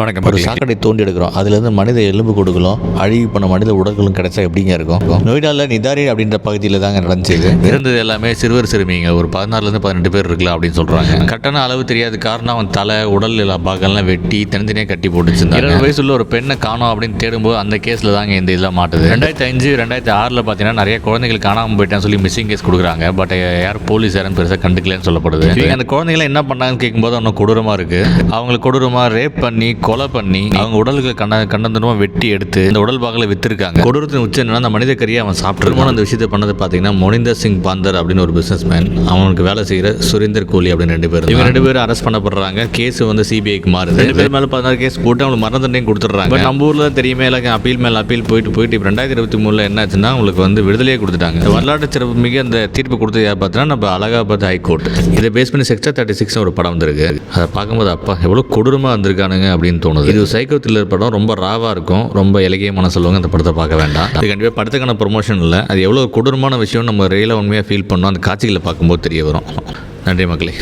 வணக்கம். ஒரு சாக்கடை தோண்டி எடுக்கிறோம் அதுலேருந்து மனித எலும்பு கொடுக்கலும் அழுகி போன மனித உடல்களும் கிடைச்சா எப்படிங்க இருக்கும்? நொய்டாவில் நிதாரி அப்படின்ற பகுதியில் தாங்க நடந்துச்சு இது. இருந்தது எல்லாமே சிறுவர் சிறுமிங்க. ஒரு பதினாறுலேருந்து பதினெட்டு பேர் இருக்கலாம் அப்படின்னு சொல்கிறாங்க கட்டண அளவு தெரியாது காரணம் அவன் தலை உடல் எல்லா பாகம்லாம் வெட்டி தனித்தனியாக கட்டி போட்டுச்சிருந்தாங்க இருபது வயசுள்ள ஒரு பெண்ணை காணோம் அப்படின்னு தேடும்போது அந்த கேஸில் தாங்க இந்த இதெல்லாம் மாட்டுது. ரெண்டாயிரத்தி அஞ்சு ரெண்டாயிரத்தி ஆறில் பார்த்தீங்கன்னா நிறைய குழந்தைகள் காணாமல் போயிட்டான்னு சொல்லி மிஸ்ஸிங் கேஸ் கொடுக்குறாங்க. பட் யார் போலீஸ் யாரும் பெருசாக கண்டுக்கலன்னு சொல்லப்படுது. அந்த குழந்தைகளை என்ன பண்ணாங்கன்னு கேட்கும்போது அவனும் கொடூரமாக இருக்குது அவங்களை கொடூரமாக ரேப் பண்ணி கொலை பண்ணி அவங்க உடல்களை கண்ட கண்டந்தனமாக வெட்டி எடுத்து இந்த உடல் பாகங்களை வித்திருக்காங்க. கொடூரத்தின் உச்சம் என்னன்னா அந்த மனித கறியை அவன் சாப்பிட்டுருக்கான் அந்த விஷயத்தை பண்ணது பார்த்தீங்கன்னா மொனிந்தர் சிங் பாந்தர் அப்படின்னு ஒரு பிசினஸ் மேன் அவனுக்கு வேலை செய்கிற சுரேந்தர் கோலி அப்படின்னு ரெண்டு பேர் இவங்க ரெண்டு பேரும் அரெஸ்ட் பண்ணப்படுறாங்க. கேஸ் வந்து சிபிஐக்கு மாறுது. ரெண்டு பேர் மேலே பதினாறு கேஸ் போட்டு அவங்களுக்கு மரண தண்டனையும் கொடுத்துட்றாங்க. பட் நம்ம ஊரில் தெரியுமே எல்லாருக்கும் அப்பீல் மேலே அப்பீல் போயிட்டு போயிட்டு இப்போ ரெண்டாயிரத்தி இருபத்தி மூணில் என்ன ஆச்சுன்னா உங்களுக்கு வந்து விடுதலையே கொடுத்துட்டாங்க. வரலாற்று சிறப்பு மிக அந்த தீர்ப்பு கொடுத்தது யார் பார்த்தீங்கன்னா நம்ம அலகாபாத் ஹைகோர்ட் இதை பேஸ் பண்ணி செக்டர் தேர்ட்டி சிக்ஸ் ஒரு படம் வந்திருக்கு. அதை பார்க்கும்போது அப்பா எவ்வளோ கொடூரமாக வந்திருக்கானுங்க அப்படின்னு தோணுது. இது சைக்கோ த்ரில்லர் படம் ரொம்ப ராவாக இருக்கும். ரொம்ப இலகியமான சொல்லுவாங்க அந்த படத்தை பார்க்க வேண்டாம் இது கண்டிப்பாக படத்துக்கான ப்ரொமோஷன் இல்லை. அது எவ்வளோ கொடூரமான விஷயம் நம்ம ரியலாக உண்மையாக ஃபீல் பண்ணோம். அந்த காட்சிகளை பார்க்கும்போது தெரிய வரும். நன்றி மக்களே.